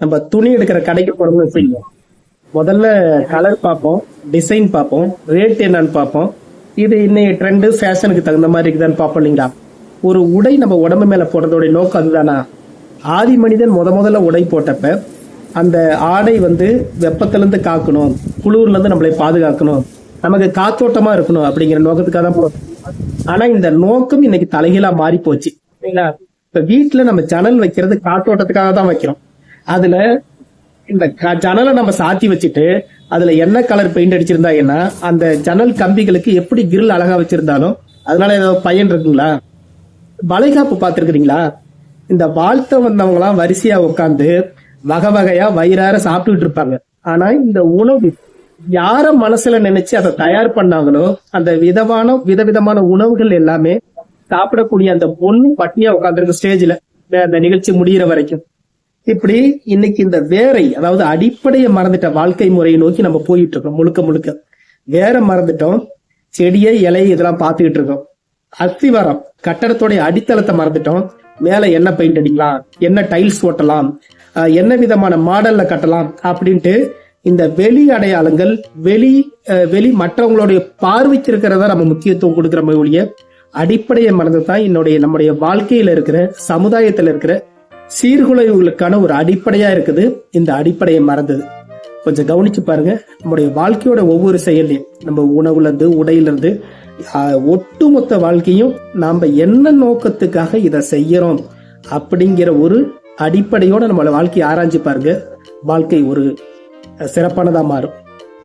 நம்ம துணி எடுக்கிற கடைக்கு போறோம்னு வச்சுக்கோங்க. முதல்ல கலர் பார்ப்போம் டிசைன் பார்ப்போம் ரேட் என்னன்னு பார்ப்போம். இது இன்னைய ட்ரெண்டு ஃபேஷனுக்கு தகுந்த மாதிரி இருக்குதான்னு பார்ப்போம் இல்லைங்களா? ஒரு உடை நம்ம உடம்பு மேல போடுறதோட நோக்கம் அதுதானா? ஆதி மனிதன் முத முதல்ல உடை போட்டப்ப அந்த ஆடை வந்து வெப்பத்திலேருந்து காக்கணும் குளிர்லேருந்து நம்மளை பாதுகாக்கணும். நமக்கு காத்தோட்டமா இருக்கணும் அப்படிங்கிற நோக்கத்துக்காக தான் போடுறோம் ஆனா இந்த நோக்கம் இன்னைக்கு தலைகீழா மாறி போச்சு சரிங்களா இப்ப வீட்டுல நம்ம ஜன்னல் வைக்கிறது காத்தோட்டத்துக்காக தான் வைக்கிறோம். அதுல இந்த ஜன்னலை நம்ம சாத்தி வச்சுட்டு அதுல என்ன கலர் பெயிண்ட் அடிச்சிருந்தா என்ன அந்த ஜன்னல் கம்பிகளுக்கு எப்படி கிரில் அழகா வச்சிருந்தாலும் அதனால ஏதாவது பயன் இருக்குங்களா? வளைகாப்பு பார்த்துருக்குறீங்களா? இந்த வாழ்த்த வந்தவங்கலாம் வரிசையா உட்காந்து வகை வகையா வயிறார சாப்பிட்டுட்டு இருப்பாங்க. ஆனா இந்த உணவு யார மனசுல நினைச்சு அதை தயார் பண்ணாங்களோ அந்த விதமான விதவிதமான உணவுகள் எல்லாமே சாப்பிடக்கூடிய அந்த பொண்ணு பட்டியா உட்காந்துருக்கு ஸ்டேஜ்ல அந்த நிகழ்ச்சி முடியிற வரைக்கும். இப்படி இன்னைக்கு இந்த வேரை அதாவது அடிப்படையை மறந்துட்ட வாழ்க்கை முறையை நோக்கி நம்ம போயிட்டு இருக்கோம் முழுக்க முழுக்க. வேற மறந்துட்டோம் செடியை இலை இதெல்லாம் பார்த்துக்கிட்டு இருக்கோம். அஸ்திவாரம் கட்டடத்தோடைய அடித்தளத்தை மறந்துட்டோம். மேல என்ன பெயிண்ட் அடிக்கலாம் என்ன டைல்ஸ் ஒட்டலாம் என்ன விதமான மாடல்ல கட்டலாம் அப்படின்ட்டு இந்த வெளி அடையாளங்கள் வெளி வெளி மற்றவங்களுடைய பார்வைக்கு இருக்கிறதா நம்ம முக்கியத்துவம் கொடுக்குற ஒழிய அடிப்படையை மறந்து தான் என்னுடைய நம்முடைய வாழ்க்கையில இருக்கிற சமுதாயத்துல இருக்கிற சீர்குலைவுகளுக்கான ஒரு அடிப்படையா இருக்குது. இந்த அடிப்படையை மறந்தது. கொஞ்சம் கவனிச்சு பாருங்க. நம்முடைய வாழ்க்கையோட ஒவ்வொரு செயலையும் நம்ம உணவுலேருந்து உடையிலேருந்து ஒட்டுமொத்த வாழ்க்கையும் நாம் என்ன நோக்கத்துக்காக இதை செய்யறோம் அப்படிங்கிற ஒரு அடிப்படையோட நம்மளோட வாழ்க்கையை ஆராய்ஞ்சு பாருங்க. வாழ்க்கை ஒரு சிறப்பானதாக மாறும்.